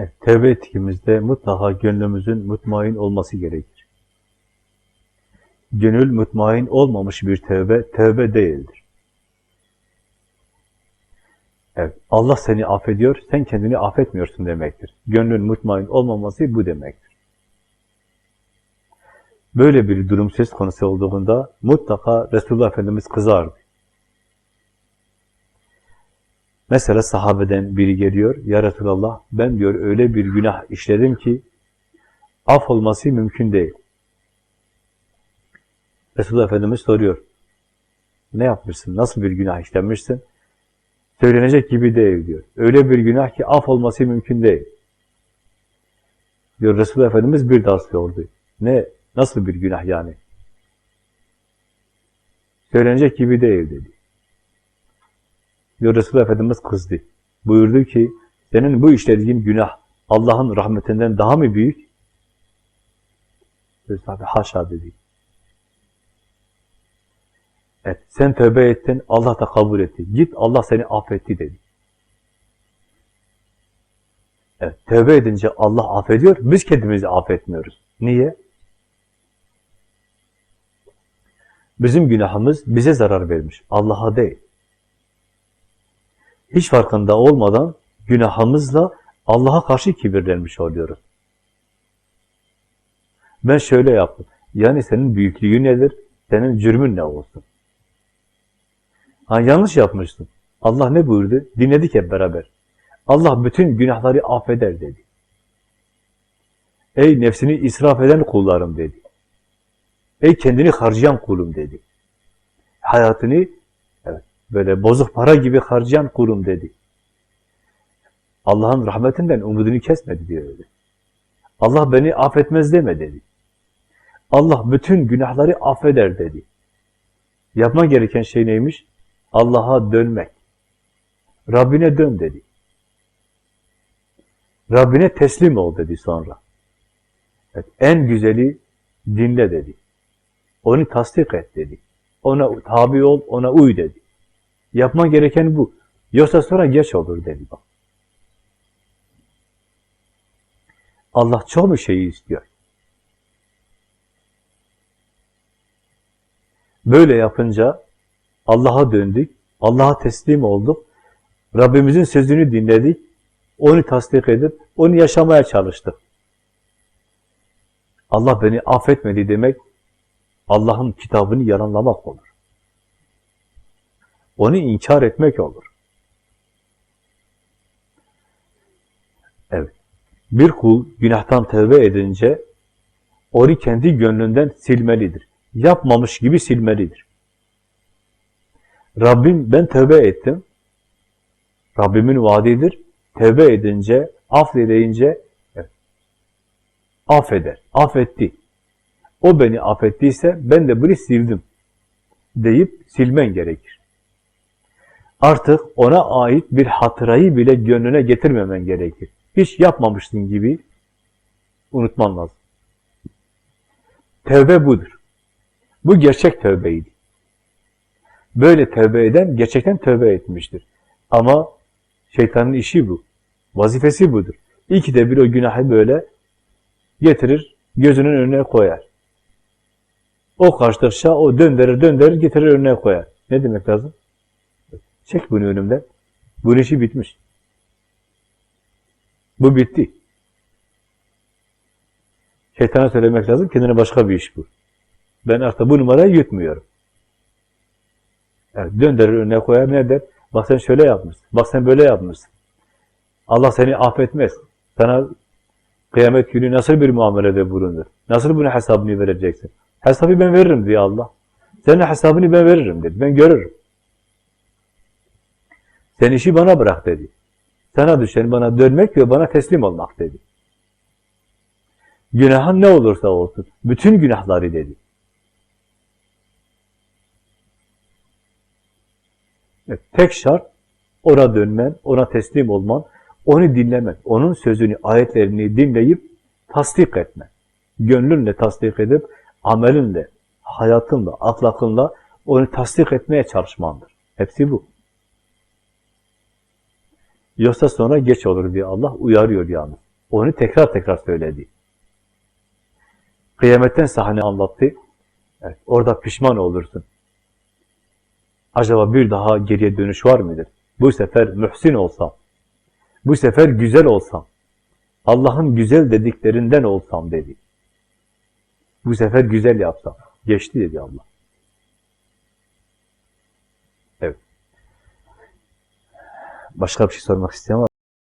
Evet, tevbe ettiğimizde mutlaka gönlümüzün mutmain olması gerekir. Gönül mutmain olmamış bir tevbe, tevbe değildir. Evet, Allah seni affediyor, sen kendini affetmiyorsun demektir. Gönlün mutmain olmaması bu demektir. Böyle bir durum söz konusu olduğunda mutlaka Resulullah Efendimiz kızardı. Mesela sahabeden biri geliyor, Ya Resulallah ben diyor öyle bir günah işledim ki af olması mümkün değil. Resulullah Efendimiz soruyor, ne yapmışsın, nasıl bir günah işlemişsin? Söylenecek gibi değil diyor. Öyle bir günah ki af olması mümkün değil. Diyor Resulullah Efendimiz bir daha sordu. Ne, nasıl bir günah yani? Söylenecek gibi değil dedi. Diyor Resulullah Efendimiz kızdı. Buyurdu ki, senin bu işlediğin günah Allah'ın rahmetinden daha mı büyük? Resulullah haşa dedi. Evet, sen tövbe ettin, Allah da kabul etti. Git, Allah seni affetti dedi. Evet, tövbe edince Allah affediyor, biz kendimizi affetmiyoruz. Niye? Bizim günahımız bize zarar vermiş, Allah'a değil. Hiç farkında olmadan günahımızla Allah'a karşı kibirlenmiş oluyoruz. Ben şöyle yaptım. Yani senin büyüklüğün nedir? Senin cürmün ne olsun? Ha, yanlış yapmışsın. Allah ne buyurdu? Dinledik hep beraber. Allah bütün günahları affeder dedi. Ey nefsini israf eden kullarım dedi. Ey kendini harcayan kulum dedi. Hayatını böyle bozuk para gibi harcayan kulum dedi. Allah'ın rahmetinden umudunu kesmedi diyor öyle. Allah beni affetmez deme dedi. Allah bütün günahları affeder dedi. Yapman gereken şey neymiş? Allah'a dönmek. Rabbine dön dedi. Rabbine teslim ol dedi sonra. Evet, en güzeli dinle dedi. Onu tasdik et dedi. Ona tabi ol, ona uy dedi. Yapman gereken bu. Yoksa sonra geç olur dedi bak. Allah çoğu şeyi istiyor. Böyle yapınca Allah'a döndük, Allah'a teslim olduk, Rabbimizin sözünü dinledik, onu tasdik edip, onu yaşamaya çalıştık. Allah beni affetmedi demek, Allah'ın kitabını yalanlamak olur. Onu inkar etmek olur. Evet. Bir kul günahtan tevbe edince, onu kendi gönlünden silmelidir. Yapmamış gibi silmelidir. Rabbim ben tövbe ettim. Rabbimin vaadidir. Tövbe edince, affedince evet, affeder, affetti. O beni affettiyse ben de bunu sildim deyip silmen gerekir. Artık ona ait bir hatırayı bile gönlüne getirmemen gerekir. Hiç yapmamıştın gibi unutman lazım. Tevbe budur. Bu gerçek tövbeydi. Böyle tövbe eden gerçekten tövbe etmiştir. Ama şeytanın işi bu. Vazifesi budur. İki de bir o günahı böyle getirir, gözünün önüne koyar. O kaçtıkça o döndürür, döndürür, getirir önüne koyar. Ne demek lazım? Çek bunu önümden. Bu işi bitmiş. Bu bitti. Şeytana söylemek lazım, kendine başka bir iş bu. Ben artık bu numarayı yutmuyorum. Evet, döndürür önüne koyar ne der? Bak sen şöyle yapmışsın, bak sen böyle yapmışsın. Allah seni affetmez. Sana kıyamet günü nasıl bir muamelede bulunur? Nasıl bunun hesabını vereceksin? Hesabı ben veririm diye Allah. Senin hesabını ben veririm dedi. Ben görürüm. Sen işi bana bırak dedi. Sana düşen bana dönmek ve bana teslim olmak dedi. Günahın ne olursa olsun. Bütün günahları dedi. Evet, tek şart ona dönmen, ona teslim olman, onu dinlemen, onun sözünü, ayetlerini dinleyip tasdik etmen. Gönlünle tasdik edip, amelinle, hayatınla, ahlakınla onu tasdik etmeye çalışmandır. Hepsi bu. Yoksa sonra geç olur diye Allah uyarıyor yalnız. Onu tekrar tekrar söyledi. Kıyametten sahne anlattı. Evet, orada pişman olursun. Acaba bir daha geriye dönüş var mıdır? Bu sefer mühsin olsam, bu sefer güzel olsam, Allah'ın güzel dediklerinden olsam dedi. Bu sefer güzel yapsam. Geçti dedi Allah. Başka bir şey sormak isteyen var mı?